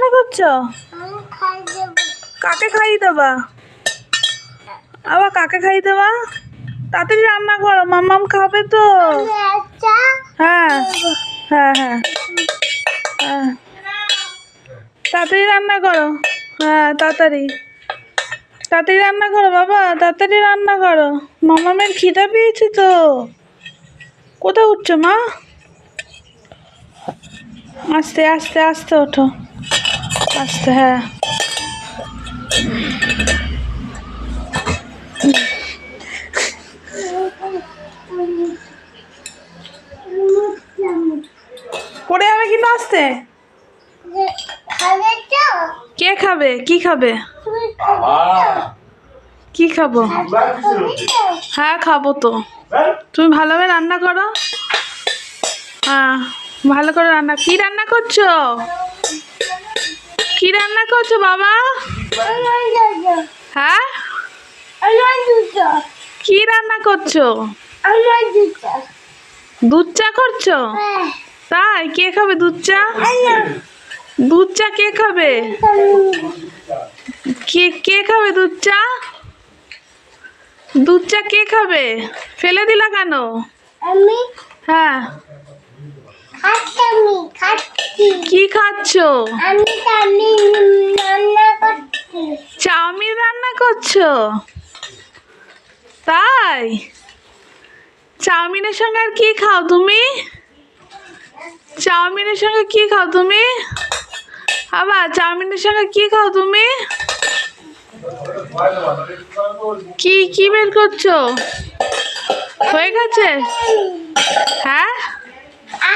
রান্না করছ? কাকে খাইয়ে দেবা? আবার কাকে খাইয়ে দেবা? তাড়াতাড়ি রান্না করো মাম্মাম খাবে তো। হ্যাঁ হ্যাঁ হ্যাঁ। হ্যাঁ। তাড়াতাড়ি রান্না করো। হ্যাঁ তাড়াতাড়ি। তাড়াতাড়ি রান্না করো বাবা তাড়াতাড়ি রান্না করো। মামামের খিদা পেয়েছে তো। কোথায় উঠছো মা? আস্তে আস্তে আস্তে ওঠো। আস্তে হ্যাঁ। পড়ে যাবে কিন্তু আস্তে? কে খাবে? কি খাবে? কি খাব? হ্যাঁ খাব তো। তুমি ভালোভাবে রান্না করো? হ্যাঁ ভালো করে রান্না কি রান্না করছ? কি রান্না করছ বাবা? হ্যাঁ? কি রান্না করছ? দুধ চা করছ? তাই? কে খাবে দুধ চা? দুধ চা কে খাবে? কে কে খাবে দুধ চা? দুধ চা কে খাবে? ফেলে দিলা কেন? হ্যাঁ। কি খাচ্ছো? চাউমিন রান্না করছ। তাই? চাউমিনের সঙ্গে আর কি খাও তুমি? চাউমিনের সঙ্গে কি খাও তুমি? আবার চাউমিনের সঙ্গে কি খাও তুমি? কি কি বের করছ? হয়ে গেছে? হ্যাঁ?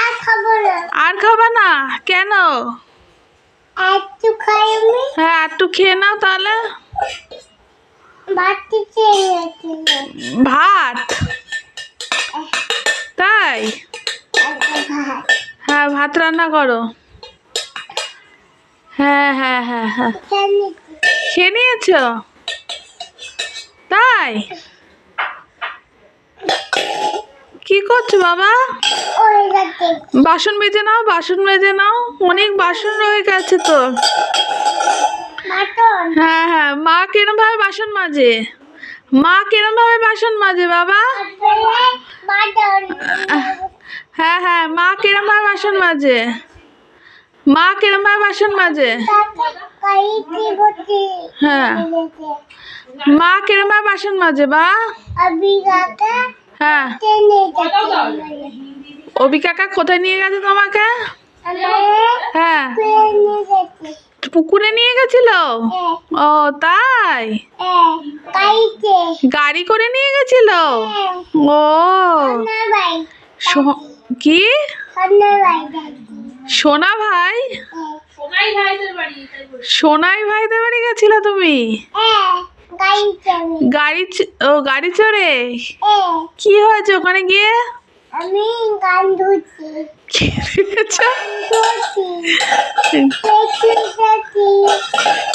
আর খাব না। আর খাবা না? কেন? হ্যাঁ একটু খেয়ে নাও তাহলে। ভাত? তাই? হ্যাঁ ভাত রান্না করো। হ্যাঁ হ্যাঁ হ্যাঁ হ্যাঁ। খেয়ে নিয়েছো? তাই? কি করছ বাবা? বাসন মেজে নাও বাসন মেজে নাও। অনেক বাসন রয়ে গেছে তো। হ্যাঁ হ্যাঁ। মা কেরম ভাবে বাসন মাজে? মা কেরম ভাবে বাসন মাজে বাবা? হ্যাঁ হ্যাঁ। মা কেরম ভাবে বাসন মাজে? মা কেরম ভাবে বাসন মাজে? হ্যাঁ। মা কেরম ভাবে বাসন মাজে বা? হ্যাঁ। অবি কাকা কোথায় নিয়ে গেছে তোমাকে? হ্যাঁ। পুকুরে নিয়ে গেছিল? ও তাই? গাড়ি করে নিয়ে গেছিল? ও। কি? সোনা ভাই? সোনাই ভাইদের বাড়ি গেছিল তুমি? হ্যাঁ। গাড়ি ও গাড়ি চড়ে? কি হয়েছে ওখানে গিয়ে? আমি গান ধুচ্ছি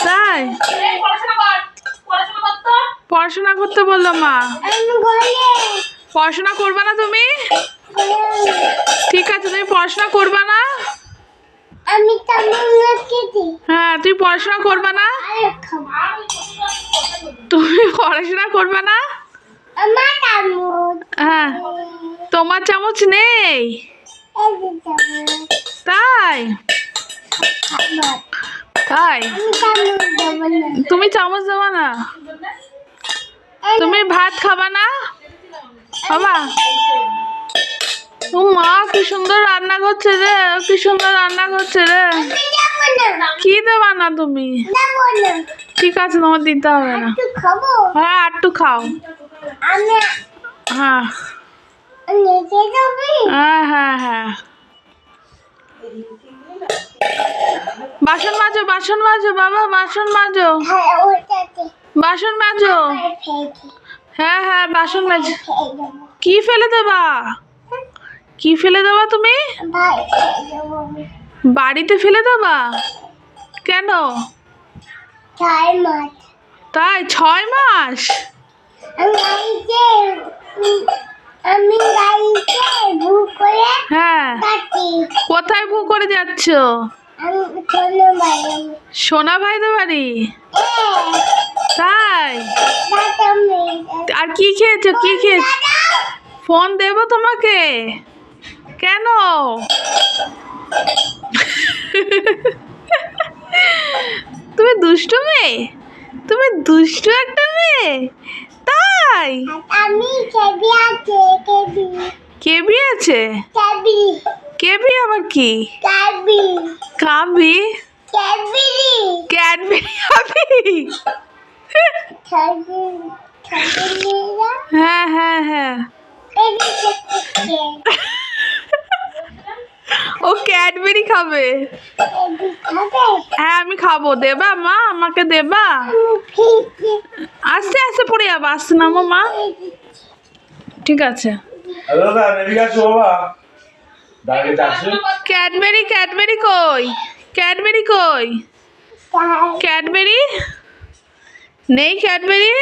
তাই? পড়াশোনা করতে বলল মা। পড়াশোনা করবে না তুমি? ঠিক আছে তুমি পড়াশোনা করবে না? আমি হ্যাঁ তুমি পড়াশোনা করবে না? তুমি পড়াশোনা করবে না? হ্যাঁ তোমার চামচ নেই? তাই? তাই? তুমি চামচ দেবে না? তুমি ভাত খাবা না? বাবা ও মা কি সুন্দর রান্না করছে রে সুন্দর রান্না করছে রে। দেবা না তুমি? ঠিক আছে তোমার দিতে হবে না। হ্যাঁ খাও। হ্যাঁ। হ্যাঁ হ্যাঁ হ্যাঁ। বাসন মাজো বাসন মাজো, বাবা, বাসন মাজো। বাসন মাজো। হ্যাঁ হ্যাঁ বাসন মাজো। কি ফেলে দেবা? কি ফেলে দেবা তুমি? বাড়িতে ফেলে দেবা? কেন? তাই? ছয় মাস? হ্যাঁ। কোথায় ভু করে যাচ্ছ? সোনা ভাইদের বাড়ি? তাই? আর কি খেয়েছো? কি খেয়েছো? ফোন দেবো তোমাকে? কেন? তুমি দুষ্ট মেয়ে? তুমি দুষ্ট একটা মেয়ে? তাই? আমি কেবি আছে কেবি। কেবি আছে? কেবি। কেবি আবার কি? কেবি। কাবি? ক্যাডবেরি কেবি হ্যাঁ হ্যাঁ হ্যাঁ। ক্যাডবেরি খাবে। হ্যাঁ আমি খাব। দেবা মা, আমাকে দেবা। আস্তে আস্তে পড়ে যাব, আস্তে নামো মা। ঠিক আছে। ক্যাডবেরি ক্যাডবেরি কই? ক্যাডবেরি কই? ক্যাডবেরি? নেই ক্যাডবেরি?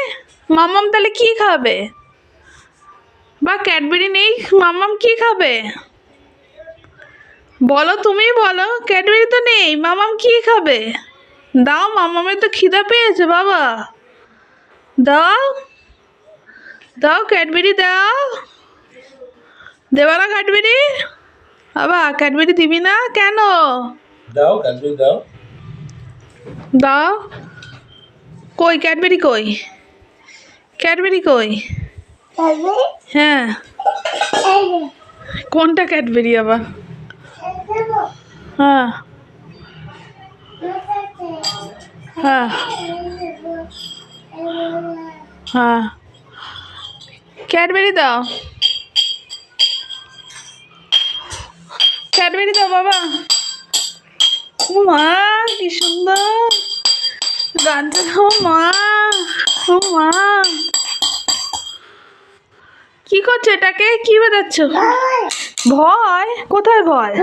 মামাম তাহলে কি খাবে? বা, ক্যাডবেরি নেই মামাম কি খাবে? বলো তুমি বলো ক্যাডবেরি তো নেই মামাম কি খাবে? দাও মামামের তো খিদা পেয়েছে বাবা। দাও দাও ক্যাডবেরি দাও। দেবা না ক্যাডবেরি? বাবা ক্যাডবেরি দিবি না? কেন? দাও কাজু দাও। দাও। কই ক্যাডবেরি কই? ক্যাডবেরি কই? হ্যাঁ। কোনটা ক্যাডবেরি আবার? হ্যাঁ। হ্যাঁ। হ্যাঁ। ক্যাডবেরি দাও। ক্যাডবেরি দাও বাবা। মা কি সুন্দর। গানটা ও মা। মা কি করছ এটাকে? কি বাজাচ্ছ? ভয়? কোথায় ভয়?